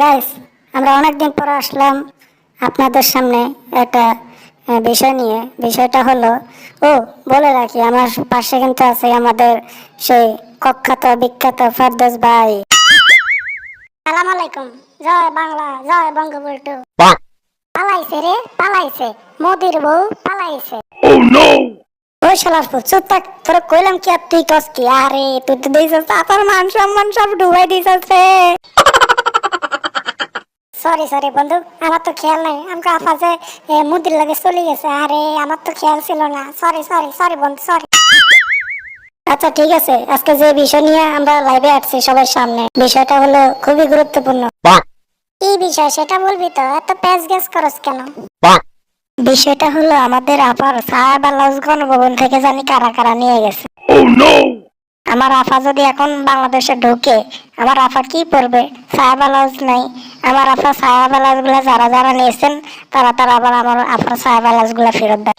Guys আমরা অনেকদিন পরে আসলাম আপনাদের সামনে একটা বিষয় নিয়ে। বিষয়টা হলো ও বলে রাখি আমার পাশে কিন্তু আছে আমাদের সেই কখ্যাত বিখ্যাত ফেরদৌস ভাই। সালাম আলাইকুম। জয় বাংলা জয় বঙ্গবন্ধু। পালাইছে রে পালাইছে। মোদির বউ পালাইছে। Oh no! ওই শালার পুত, চুপ থাক তোরা কইলাম কি আর তুই কস কি? আরে তুই তো দিয়েছিস আপনার মান সম্মান সব ডুবাই দিয়েছিস রে। সরি সরি বন্ধু। আমার তো খেয়াল নাই। আমাকে আপা যে মুদির লাগে চলে গেছে। আরে আমার তো খেয়াল ছিল না। সরি সরি সরি বন্ধু সরি আচ্ছা ঠিক আছে। আজকে যে বিষয় নিয়ে আমরা লাইভে আসছি সবার সামনে বিষয়টা হলো খুবই গুরুত্বপূর্ণ। কি বিষয়? সেটা বলবি তো? এত প্যাচ গ্যাস করস কেন? বিষয়টা হলো আমাদের আপার সাহেব আল্লাহস গণভবন থেকে জানি কারা কারা নিয়ে গেছে। Oh no! আমার আফা যদি এখন বাংলাদেশে ঢোকে, আমার আফা কি করবে সাহেব আলাউজ নাই। আমার আফা সাহেব আলাউজগুলা যারা যারা নিয়েছেন, তারা তারা আবার আমার আফার সাহেব আলাউজগুলা ফেরত দেয়।